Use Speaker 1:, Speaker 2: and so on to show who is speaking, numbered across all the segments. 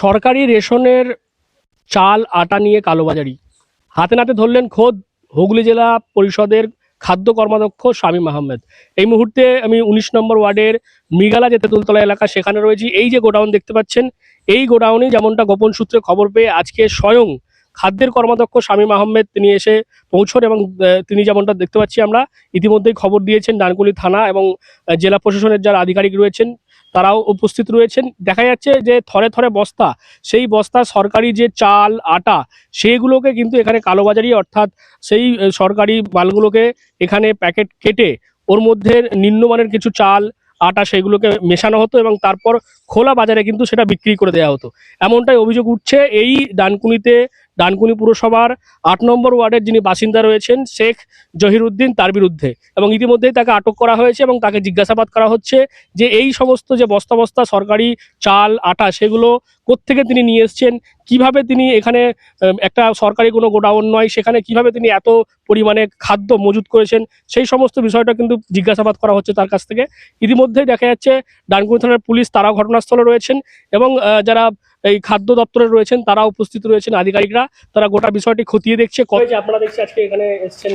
Speaker 1: সরকারি রেশনের চাল, আটা নিয়ে কালোবাজারি। হাতে নাতে ধরলেন খোদ হুগলি জেলা পরিষদের খাদ্য কর্মাধ্যক্ষ শামীম আহমেদ। এই মুহূর্তে আমি উনিশ নম্বর ওয়ার্ডের মৃগালা যে তেঁতুলতলা এলাকা, সেখানে রয়েছি। এই যে গোডাউন দেখতে পাচ্ছেন, এই গোডাউনে যেমনটা গোপন সূত্রে খবর পেয়ে আজকে স্বয়ং খাদ্যের কর্মাধ্যক্ষ শামীম আহমেদ তিনি এসে পৌঁছন এবং তিনি যেমনটা দেখতে পাচ্ছি আমরা, ইতিমধ্যেই খবর দিয়েছেন ডানকুলি থানা এবং জেলা প্রশাসনের যারা আধিকারিক রয়েছেন তারাও উপস্থিত রয়েছেন। দেখা যাচ্ছে যে থরে থরে বস্তা, সেই বস্তা সরকারি যে চাল, আটা সেইগুলোকে কিন্তু এখানে কালোবাজারি অর্থাৎ সেই সরকারি মালগুলোকে এখানে প্যাকেট কেটে ওর মধ্যে নিম্নমানের কিছু চাল, আটা সেগুলোকে মেশানো হতো এবং তারপর খোলা বাজারে কিন্তু সেটা বিক্রি করে দেওয়া হতো। এমনটাই অভিযোগ উঠছে এই ডানকুনিতে ডানকুনি পুরসভার আট নম্বর ওয়ার্ডের যিনি বাসিন্দা রয়েছেন, শেখ জহিরুদ্দিন তার বিরুদ্ধে। এবং ইতিমধ্যেই তাকে আটক করা হয়েছে এবং তাকে জিজ্ঞাসাবাদ করা হচ্ছে যে এই সমস্ত যে বস্তা বস্তা সরকারি চাল, আটা, সেগুলো কোত্থেকে তিনি নিয়ে এসছেন? কীভাবে তিনি এখানে একটা সরকারি কোনো গোডাউন নয়, সেখানে কীভাবে তিনি এত পরিমাণে খাদ্য মজুত করেছেন? সেই সমস্ত বিষয়টা কিন্তু জিজ্ঞাসাবাদ করা হচ্ছে তার কাছ থেকে। ইতিমধ্যেই দেখা যাচ্ছে, ডানকুনি থানার পুলিশ তারাও ঘটনাস্থলে রয়েছেন এবং যারা এই খাদ্য দপ্তরে রয়েছেন তারা উপস্থিত রয়েছেন আধিকারিকরা। তারা গোটা বিষয়টি খতিয়ে দেখছে কবে আপনারা দেখছি আজকে এখানে এসছেন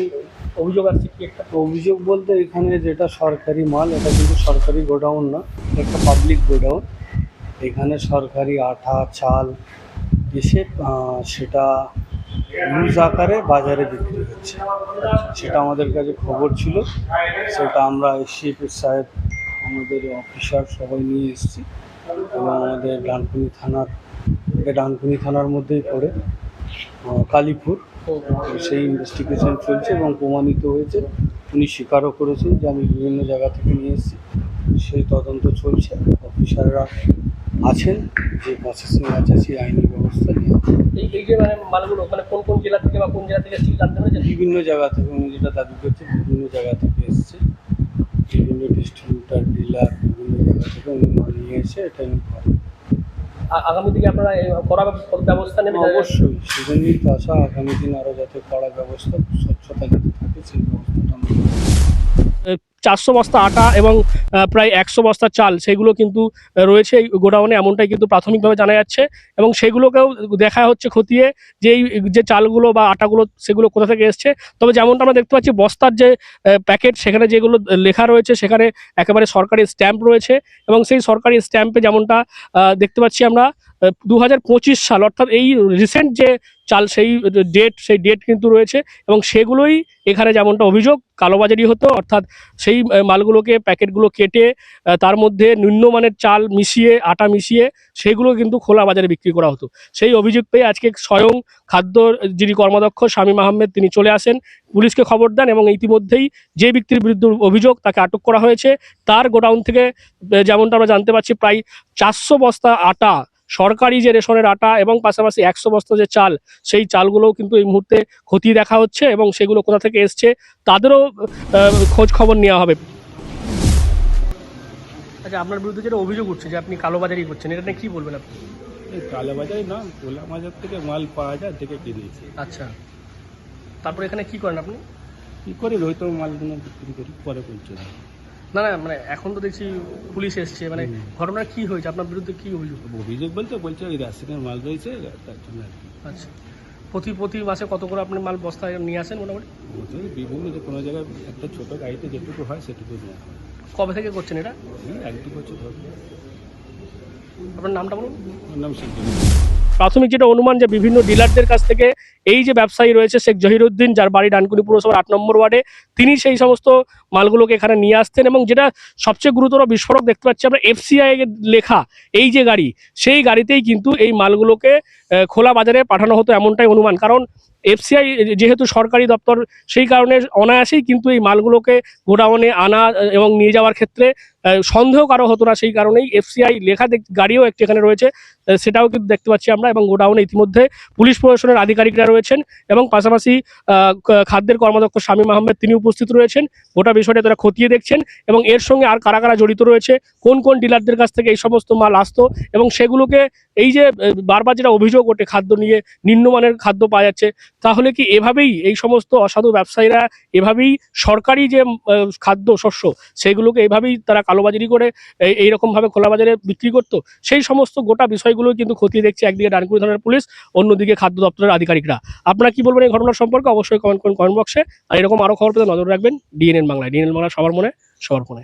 Speaker 1: অভিযোগ আসছে কি একটা?
Speaker 2: অভিযোগ বলতে এখানে যেটা সরকারি মাল এটা কিন্তু সরকারি গোডাউন না এটা একটা পাবলিক গোডাউন। এখানে সরকারি আঠা চাল এসে সেটা লুজ আকারে বাজারে বিক্রি হচ্ছে। সেটা আমাদের কাছে খবর ছিল। সেটা আমরা এসিএফ সাহেব আমাদের অফিসার সবাই নিয়ে এসেছি। এবং আমাদের ডানকুনি থানার এটা ডানকুনি থানার মধ্যেই পড়ে কালীপুর। সেই ইনভেস্টিগেশন চলছে এবং প্রমাণিত হয়েছে উনি স্বীকারও করেছেন যে আমি বিভিন্ন জায়গা থেকে নিয়ে এসেছি। সেই তদন্ত চলছে অফিসাররা আছেন যে প্রসেসিং আছে সেই আইনি ব্যবস্থা নিয়ে
Speaker 1: এই যে মানে মালগুলো মানে কোন কোন জেলা থেকে বা কোন জেলা থেকে এসেছে জানতে পেরেছেন?
Speaker 2: বিভিন্ন জায়গা থেকে উনি যেটা দাবি করছে বিভিন্ন জায়গা থেকে এসছে। বিভিন্ন ডিস্ট্রিবিউটার ডিলার বিভিন্ন জায়গা থেকে উনি মাল নিয়ে এসে এটা উনি করেন
Speaker 1: আ- আগামী দিকে আপনারা করা ব্যবস্থা নেবেন
Speaker 2: অবশ্যই সেজন্যই তো আশা আগামী দিন আরও যাতে কড়া ব্যবস্থা স্বচ্ছতা যাতে থাকে সেই ব্যবস্থাটা আমরা।
Speaker 1: চারশো বস্তা আটা এবং প্রায় একশো বস্তা চাল, সেগুলো কিন্তু রয়েছে এই গোডাউনে, এমনটাই কিন্তু প্রাথমিকভাবে জানা যাচ্ছে। এবং সেগুলোকেও দেখা হচ্ছে খতিয়ে যে এই, যে চালগুলো বা আটাগুলো, সেগুলো কোথা থেকে এসছে। তবে যেমনটা আমরা দেখতে পাচ্ছি, বস্তার যে প্যাকেট, সেখানে যেগুলো লেখা রয়েছে, সেখানে একেবারে সরকারি স্ট্যাম্প রয়েছে। এবং সেই সরকারি স্ট্যাম্পে যেমনটা দেখতে পাচ্ছি আমরা দু হাজার পঁচিশ সাল, অর্থাৎ এই রিসেন্ট যে চাল, সেই ডেট সেই ডেট কিন্তু রয়েছে এবং সেগুলোই এখানে যেমনটা অভিযোগ, কালোবাজারি হতো, অর্থাৎ সেই মালগুলোকে, প্যাকেটগুলো কেটে তার মধ্যে নিম্নমানের চাল মিশিয়ে, আটা মিশিয়ে, সেগুলো কিন্তু খোলা বাজারে বিক্রি করা হতো। সেই অভিযোগ পেয়ে আজকে স্বয়ং খাদ্য, যিনি কর্মাধ্যক্ষ শামীম আহমেদ, তিনি চলে আসেন, পুলিশকে খবর দেন এবং ইতিমধ্যেই যে ব্যক্তির বিরুদ্ধে অভিযোগ তাকে আটক করা হয়েছে। তার গোডাউন থেকে যেমনটা আমরা জানতে পারছি, প্রায় চারশো বস্তা আটা সরকারি যে রেশনের আটা এবং পাশাপাশি একশো বস্তা যে চাল সেই চালগুলোও কিন্তু এই মুহূর্তে খতিয়ে দেখা হচ্ছে এবং সেগুলো কোথা থেকে এসছে তাদেরও খোঁজ খবর নেওয়া হবে। আচ্ছা আপনার বিরুদ্ধে যেটা অভিযোগ উঠছে যে আপনি কালোবাজারি করছেন এটা নিয়ে কি বলবেন আপনি?
Speaker 3: এই কালোবাজারি না গোলা বাজার থেকে মাল পাওয়া যায় দেখে কিনেছি
Speaker 1: আচ্ছা। তারপর এখানে কি করেন আপনি?
Speaker 3: কি করে? রইতো মালগুলো বিক্রি করি পরে বলছে। না।
Speaker 1: না মানে এখন তো দেখছি পুলিশ এসছে মানে ঘটনা কি হয়েছে? আপনার বিরুদ্ধে কি অভিযোগ?
Speaker 3: অভিযোগ বলতে বলছে ওই রাশনের মাল রয়েছে তার জন্য আর কি।
Speaker 1: আচ্ছা। প্রতি প্রতি মাসে কত করে আপনি মাল বস্তায় নিয়ে আসেন মোটামুটি?
Speaker 3: বিভিন্ন যে কোনো জায়গায় একটা ছোটো গাড়িতে যেটুকু হয় সেটুকু নেওয়া হয়।
Speaker 1: কবে থেকে করছেন এটা?
Speaker 3: এক দু বছর হবে
Speaker 1: আপনার নামটা বলুন।
Speaker 3: নাম
Speaker 1: প্রাথমিক যেটা অনুমান যে বিভিন্ন ডিলারদের কাছ থেকে এই যে ব্যবসায়ী রয়েছে শেখ জহিরুদ্দিন যার বাড়ি ডানকুনি পুরসভার আট নম্বর ওয়ার্ডে তিনি সেই সমস্ত মালগুলোকে এখানে নিয়ে আসতেন এবং যেটা সবচেয়ে গুরুতর বিস্ফোরক দেখতে পাচ্ছি আমরা এফসিআই লেখা এই যে গাড়ি সেই গাড়িতেই কিন্তু এই মালগুলোকে খোলা বাজারে পাঠানো হতো এমনটাই অনুমান। কারণ এফসিআই যেহেতু সরকারি দপ্তর সেই কারণে অনায়াসেই কিন্তু এই মালগুলোকে গোডাউনে আনা এবং নিয়ে যাওয়ার ক্ষেত্রে সন্দেহ কারও হতো না সেই কারণেই এফসিআই লেখা গাড়িও একটি এখানে রয়েছে। সেটাও কিন্তু দেখতে পাচ্ছি আমরা এবং গোডাউনে ইতিমধ্যে পুলিশ প্রশাসনের আধিকারিকরা রয়েছেন এবং পাশাপাশি খাদ্যের কর্মাধ্যক্ষ শামীম আহমেদ তিনি উপস্থিত রয়েছেন। গোটা বিষয়টা তারা খতিয়ে দেখছেন এবং এর সঙ্গে আর কারা কারা জড়িত রয়েছে, কোন কোন ডিলারদের কাছ থেকে এই সমস্ত মাল আসতো এবং সেগুলোকে এই যে বারবার যেটা অভিযোগ ওঠে খাদ্য নিয়ে নিম্নমানের খাদ্য পাওয়া যাচ্ছে, তাহলে কি এভাবেই এই সমস্ত অসাধু ব্যবসায়ীরা এভাবেই সরকারি যে খাদ্য শস্য, সেগুলোকে এভাবেই তারা কালোবাজারি করে এই- এইরকম ভাবে খোলা বাজারে বিক্রি করত, সেই সমস্ত গোটা বিষয়গুলো কিন্তু ক্ষতি দেখছে একদিকে ডানকুড়ি থানার পুলিশ, অন্যদিকে খাদ্য দপ্তরের আধিকারিকরা। আপনারা কি বলবেন এই ঘটনার সম্পর্কে? অবশ্যই কমেন্ট করুন কমেন্ট বক্সে আর এরকম আরও খবর পেতে নজর রাখবেন ডিএনএন বাংলায়। ডিএনএন বাংলা সবার মনে সবার মনে